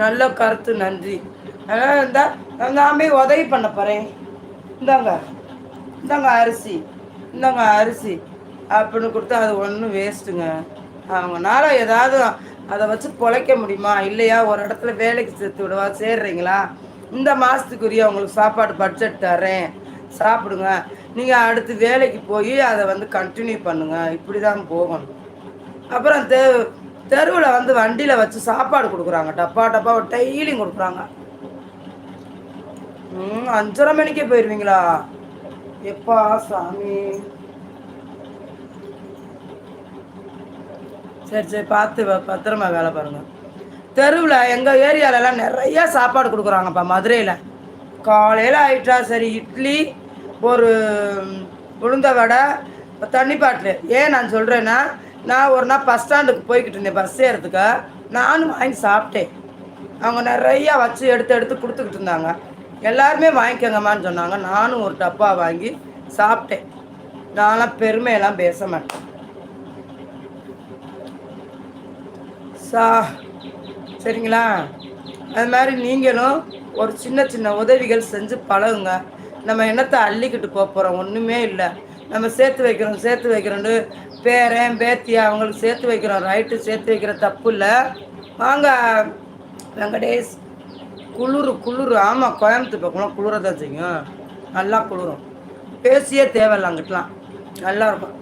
நல்ல கருத்து நன்றி. அதனால் இருந்தால் நாமே உதவி பண்ண போகிறேன் இந்தாங்க இந்தாங்க அரிசி இந்தாங்க அரிசி. அப்படின்னு கொடுத்தா அது ஒன்றும் வேஸ்ட்டுங்க அவங்கனால ஏதாவது அதை வச்சு பொழைக்க முடியுமா? இல்லையா? ஒரு இடத்துல வேலைக்கு சேர்த்து விடவா? சேர்றீங்களா? இந்த மாதத்துக்குரிய அவங்களுக்கு சாப்பாடு பட்ஜெட் தரேன் சாப்பிடுங்க. நீங்கள் அடுத்து வேலைக்கு போய் அதை வந்து கண்டினியூ பண்ணுங்கள் இப்படி தான் போகணும். அப்புறம் தே தெருவில் வந்து வண்டியில் வச்சு சாப்பாடு கொடுக்குறாங்க. டப்பா டப்பா டெய்லியும் கொடுக்குறாங்க. ம் அஞ்சரை மணிக்கே போயிடுவீங்களா எப்பா சாமி. சரி சரி பார்த்து பத்திரமா வேலை பாருங்கள் தெருவில் எங்கள் ஏரியாலலாம் நிறைய சாப்பாடு கொடுக்குறாங்கப்பா மதுரையில். காலையில் ஆயிட்டா சரி இட்லி ஒரு உளுந்த வடை தண்ணி பாட்டில். ஏன் நான் சொல்கிறேன்னா நான் ஒரு நாள் பஸ் ஸ்டாண்டுக்கு போய்கிட்டு இருந்தேன். பஸ் ஏறதுக்கு. நானும் வாங்கி சாப்பிட்டேன். அவங்க நிறையா வச்சு எடுத்து எடுத்து கொடுத்துக்கிட்டு இருந்தாங்க. எல்லாருமே வாங்கிக்கோங்கம்மான்னு சொன்னாங்க. நானும் ஒரு டப்பா வாங்கி சாப்பிட்டேன். நான்லாம் பெருமையெல்லாம் பேச மாட்டேன். சா சரிங்களா? அது மாதிரி நீங்களும் ஒரு சின்ன சின்ன உதவிகள் செஞ்சு பழகுங்க. நம்ம என்னத்தை அள்ளிக்கிட்டு போக போகிறோம் ஒன்றுமே இல்லை. நம்ம சேர்த்து வைக்கிறோம் சேர்த்து வைக்கிறோண்டு பேரன் பேத்தி அவங்களுக்கு சேர்த்து வைக்கிறோம். ரைட்டு சேர்த்து வைக்கிற தப்பு இல்லை. வாங்க வெங்கடேஷ். குளிர் குளிர். ஆமாம் கோயம்புத்தூர் பக்கம்லாம் குளிர தான் செய்யும் நல்லா குளிரும். பேசியே தேவையில்ல அங்கிட்டலாம். நல்லா இருக்கும்.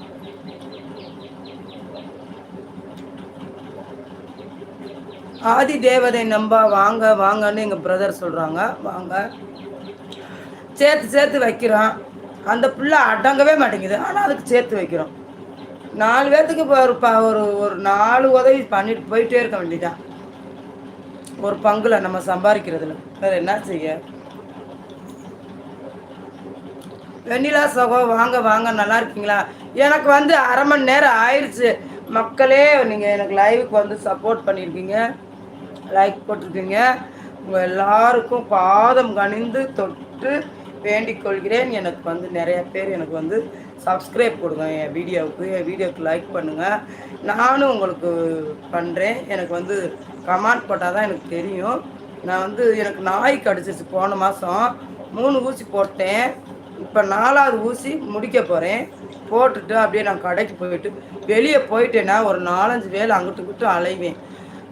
ஆதி தேவதை நம்ப வாங்க வாங்கன்னு எங்கள் பிரதர் சொல்கிறாங்க வாங்க. சேர்த்து சேர்த்து வைக்கிறோம் அந்த பிள்ளை அடங்கவே மாட்டேங்குது. ஆனால் அதுக்கு சேர்த்து வைக்கிறோம். நாலு பேர்த்துக்கு இப்போ ஒரு ப ஒரு ஒரு நாலு உதவி பண்ணிட்டு போயிட்டே இருக்க வேண்டியதான் ஒரு பங்குல நம்ம சம்பாதிக்கிறதுல. வேறு என்ன செய்ய? வெண்ணிலா சகோ வாங்க வாங்க நல்லா இருக்கீங்களா? எனக்கு வந்து அரை மணி நேரம் ஆயிடுச்சு மக்களே நீங்கள் எனக்கு லைவுக்கு வந்து சப்போர்ட் பண்ணியிருக்கீங்க. லைக் போட்டிருக்கீங்க. உங்கள் எல்லாருக்கும் பாதம் கணிந்து தொட்டு வேண்டிக் கொள்கிறேன். எனக்கு வந்து நிறைய பேர் எனக்கு வந்து சப்ஸ்கிரைப் கொடுங்க என் வீடியோவுக்கு. என் வீடியோவுக்கு லைக் பண்ணுங்கள் நானும் உங்களுக்கு பண்ணுறேன் எனக்கு வந்து கமெண்ட் போட்டால் தான் எனக்கு தெரியும். நான் வந்து எனக்கு நாய் கடிச்சிச்சு போன மாதம் மூணு ஊசி போட்டேன். இப்போ நாலாவது ஊசி முடிக்க போகிறேன் போட்டுட்டு அப்படியே நான் கடைக்கு போயிட்டு வெளியே போயிட்டேன்னா ஒரு நாலஞ்சு வேலை அங்கிட்டு இங்கிட்டு அலைவேன்.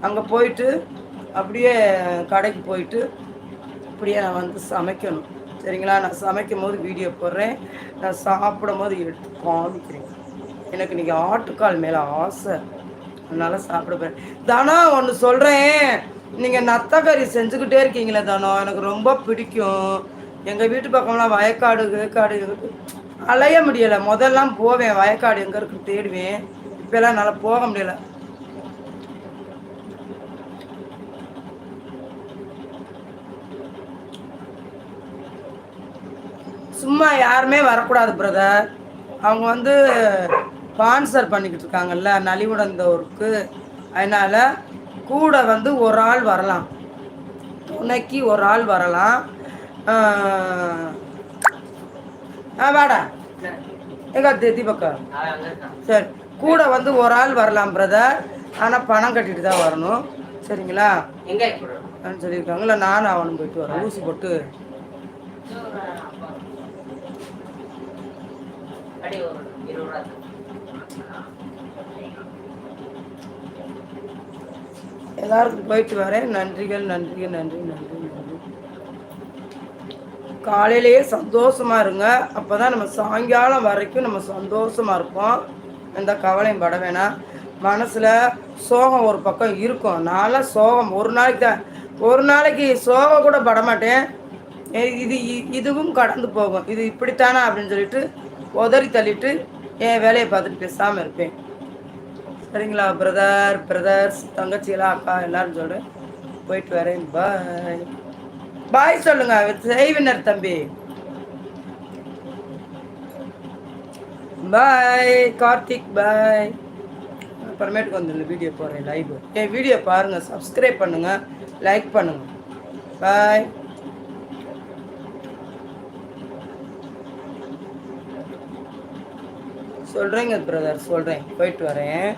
அங்கே போயிட்டு அப்படியே கடைக்கு போயிட்டு அப்படியே நான் வந்து சமைக்கணும். சரிங்களா? நான் சமைக்கும் போது வீடியோ போடுறேன். நான் சாப்பிடும் போது எடுத்து காமிக்கிறேன். எனக்கு நீங்கள் ஆட்டுக்கால் மேலே ஆசை. அதனால் சாப்பிட போகிறேன் தானா ஒன்று சொல்கிறேன் நீங்கள் நத்தக்கறி செஞ்சுக்கிட்டே இருக்கீங்களே தானோ? எனக்கு ரொம்ப பிடிக்கும். எங்கள் வீட்டு பக்கம்லாம் வயக்காடு வேக்காடு அலைய முடியலை. முதல்லாம் போவேன். வயக்காடு எங்கே இருக்குன்னு தேடுவேன். இப்போல்லாம் என்னால் போக முடியலை. சும்மா யாருமே வரக்கூடாது பிரதர் அவங்க வந்து ஸ்பான்சர் பண்ணிக்கிட்டு இருக்காங்கல்ல நலிவுடந்தோருக்கு. அதனால் கூட வந்து ஒரு ஆள் வரலாம். துணைக்கு ஒரு ஆள் வரலாம். ஆ வாடா. எங்க தீபக்கா? சரி. கூட வந்து ஒரு ஆள் வரலாம் பிரதர் ஆனால் பணம் கட்டிட்டு தான் வரணும். சரிங்களா? சொல்லியிருக்காங்களா நானும் அவனும் போயிட்டு வரேன். ஊசி போட்டு. எல்லாருக்கும் போயிட்டு வரேன். நன்றிகள் நன்றிகள் நன்றி நன்றி நன்றி. காலையிலேயே சந்தோஷமா இருங்க. அப்போதான் நம்ம சாயங்காலம் வரைக்கும் நம்ம சந்தோஷமா இருப்போம். எந்த கவலையும் பட வேணாம். மனசில் சோகம் ஒரு பக்கம் இருக்கும். நான்லாம் சோகம். ஒரு நாளைக்கு தான். ஒரு நாளைக்கு சோகம் கூட படமாட்டேன் இது இதுவும் கடந்து போகும். இது இப்படித்தானா அப்படின்னு சொல்லிட்டு உதறி தள்ளிட்டு என் வேலையை பார்த்துட்டு பேசாமல் இருப்பேன். சரிங்களா பிரதர் பிரதர்ஸ் தங்கச்சிகளா அக்கா எல்லாரும் சொல்கிறேன் போயிட்டு வரேன். பாய் பாய் சொல்லுங்க செய்வினர் தம்பி. பாய் கார்த்திக் பாய் அப்புறமேட்டுக்கு வந்து வீடியோ போடுறேன் லைவ் என் வீடியோ பாருங்கள் சப்ஸ்கிரைப் பண்ணுங்கள் லைக் பண்ணுங்கள் பாய் சொல்கிறேங்க பிரதர் சொல்கிறேன் போயிட்டு வரேன்.